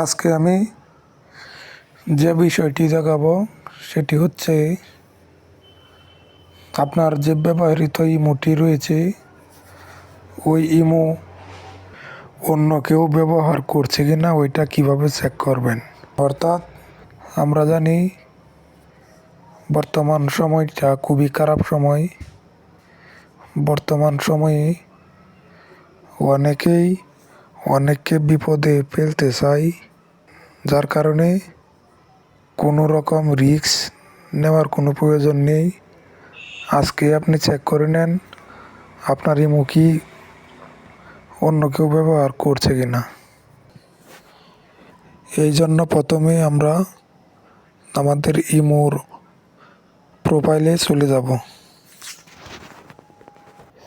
আজকে আমি যে বিষয়টি দেখাবো, সেটি হচ্ছে আপনার যে ব্যবহৃত ইমোটি রয়েছে, ওই ইমো অন্য কেউ ব্যবহার করছে কি না ওইটা কীভাবে চেক করবেন? অর্থাৎ আমরা জানি বর্তমান সময়টা খুবই খারাপ সময়। বর্তমান সময়ে অনেকেই অনেককে বিপদে ফেলতে চাই, যার কারণে কোনো রকম রিস্ক নেওয়ার কোনো প্রয়োজন নেই। আজকে আপনি চেক করে নেন, আপনার ইমো কি অন্য কেউ ব্যবহার করছে কি না এই জন্য প্রথমে আমরা আমাদের ইমোর প্রোফাইলে চলে যাব।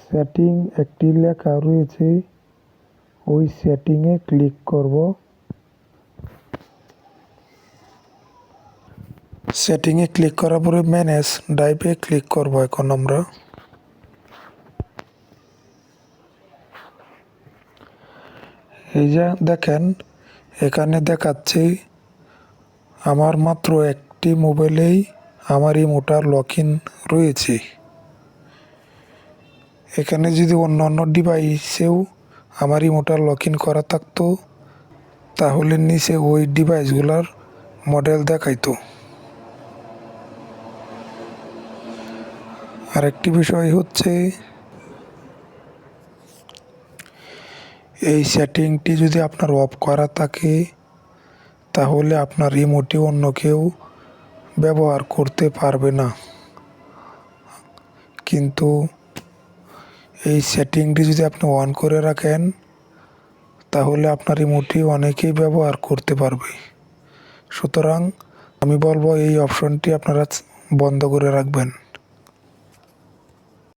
সেটিং একটি লেখা রয়েছে। ওই সেটিংয়ে ক্লিক করব। সেটিংয়ে ক্লিক করার পরে ম্যানেজ ড্রাইভে ক্লিক করব এখন আমরা। এই যে দেখেন, এখানে দেখাচ্ছে আমার মাত্র একটি মোবাইলেই আমার এই মোটার লক ইন রয়েছে। এখানে যদি অন্য অন্য ডিভাইসেও আমার ইমোটার লক ইন করা থাকতো, তাহলে নিচে ওই ডিভাইসগুলোর মডেল দেখাইতো। আরেকটি বিষয় হচ্ছে, এই সেটিংটি যদি আপনার অফ করা থাকে, তাহলে আপনার রিমোটে অন্য কেউ ব্যবহার করতে পারবে না। কিন্তু এই সেটিংটি যদি আপনি অন করে রাখেন, তাহলে আপনার রিমোটটি অনেকেই ব্যবহার করতে পারবে। সুতরাং আমি বলব এই অপশনটি আপনারা বন্ধ করে রাখবেন।